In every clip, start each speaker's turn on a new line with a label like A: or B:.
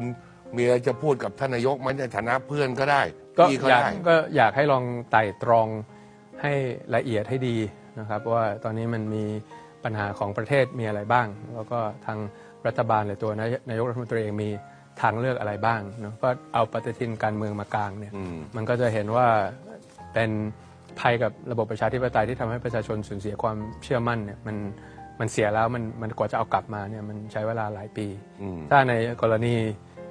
A: คุณมีอะไรจะพูดกับท่านนายกไหมันในฐานะเพื่อนก็ได้
B: ก็
A: พี่ก็
B: อยาก
A: ได้
B: ก็อยากให้ลองไต่ตรองให้ละเอียดให้ดีนะครับว่าตอนนี้มันมีปัญหาของประเทศมีอะไรบ้าง แล้วก็ทางรัฐบาลหรือตัวนายนายกรัฐมนตรีเองมีทางเลือกอะไรบ้างเนาะก็เอาปฏิทินการเมืองมากลางเนี่ย
A: อืม
B: มันก็จะเห็นว่าเป็นภัยกับระบบประชาธิปไตยที่ทำให้ประชาชนสูญเสียความเชื่อมั่นเนี่ยมันมันเสียแล้วมันมันกว่าจะเอากลับมาเนี่ยมันใช้เวลาหลายปี
A: อืม
B: ถ้าในกรณี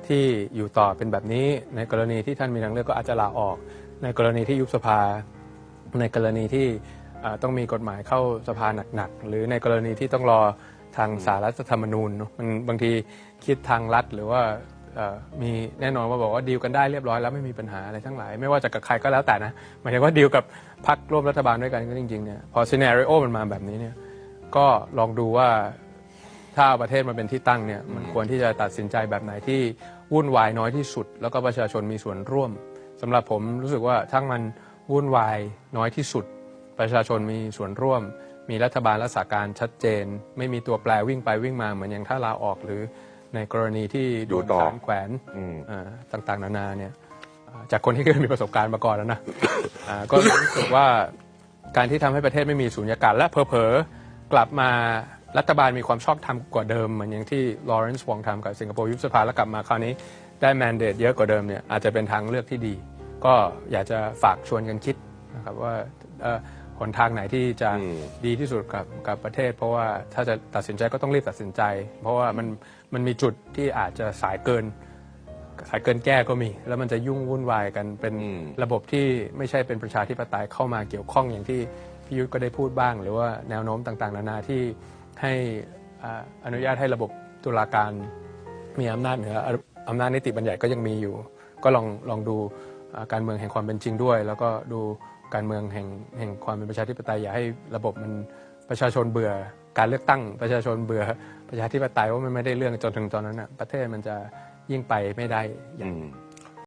B: ที่อยู่ต่อเป็นแบบนี้ ในกรณีที่ท่านมีทางเลือกก็อาจจะลาออก ในกรณีที่ยุบสภา ในกรณีที่ต้องมีกฎหมายเข้าสภาหนักๆหรือในกรณีที่ต้องรอทางสารรัฐธรรมนูญมันบางทีคิดทางรัฐหรือว่ามีแน่นอนว่าบอกว่าดีลกันได้เรียบร้อยแล้วไม่มีปัญหาอะไรทั้งหลาย ไม่ว่าจะกับใครก็แล้วแต่นะหมายถึงว่าดีลกับพรรคร่วมรัฐบาลด้วยกันก็จริงๆเนี่ยพอซีเน a ร o มันมาแบบนี้เนี่ยก็ลองดูว่า ถ้าเอาประเทศมาเป็นที่ตั้งเนี่ยมันควรที่จะตัดสินใจแบบไหนที่วุ่นวายน้อยที่สุด แล้วก็ประชาชนมีส่วนร่วมสำหรับผมรู้สึกว่าทั้งมันวุ่นวายน้อยที่สุด ประชาชนมีส่วนร่วม มีรัฐบาลรักษาการชัดเจน ไม่มีตัวแปรวิ่งไปวิ่งมาเหมือนอย่างถ้าลาออกหรือในกรณีที่โด
A: อยู่
B: น
A: ต่อ
B: ศาลแขวน
A: อืม
B: อ่าต่างๆ นานาเนี่ยอ่าจากคนที่เคยมีประสบการณ์มาก่อนแล้วนะอ่าก็รู้สึกว่าการที่ทำให้ประเทศไม่มีสูญญากาศและเผลอๆกลับมา รัฐบาลมีความชอบธรรมกว่าเดิมเหมือนอย่างที่ลอเรนซ์วองทำกับสิงคโปร์ยุบสภาแล้วกลับมาคราวนี้ได้แมนเดตเยอะกว่าเดิมเนี่ยอาจจะเป็นทางเลือกที่ดี ก็อยากจะฝากชวนกันคิดนะครับว่าเอ่อหนทางไหนที่จะ
A: อืม
B: ดีที่สุดกับกับประเทศ เพราะว่าถ้าจะตัดสินใจก็ต้องรีบตัดสินใจ เพราะว่ามันมันมีจุดที่อาจจะสายเกิน สายเกินแก้ก็มี แล้วมันจะยุ่งวุ่นวายกันเป็น
A: อืม
B: ระบบที่ไม่ใช่เป็นประชาธิปไตยเข้ามาเกี่ยวข้องอย่างที่พี่ยุทธก็ได้พูดบ้าง หรือว่าแนวโน้มต่างๆ นานาที่ ให้อนุญาตให้ระบบตุลาการมีอำนาจเหนืออำนาจนิติบัญญัติก็ยังมีอยู่ ก็ลองลองดูการเมืองแห่งความเป็นจริงด้วย แล้วก็ดูการเมืองแห่งแห่งความเป็นประชาธิปไตยอย่าให้ระบบมันประชาชนเบื่อการเลือกตั้งประชาชนเบื่อประชาธิปไตยว่ามันไม่ได้เรื่องจนถึงตอนนั้นนะประเทศมันจะยิ่งไปไม่ได้อย่าง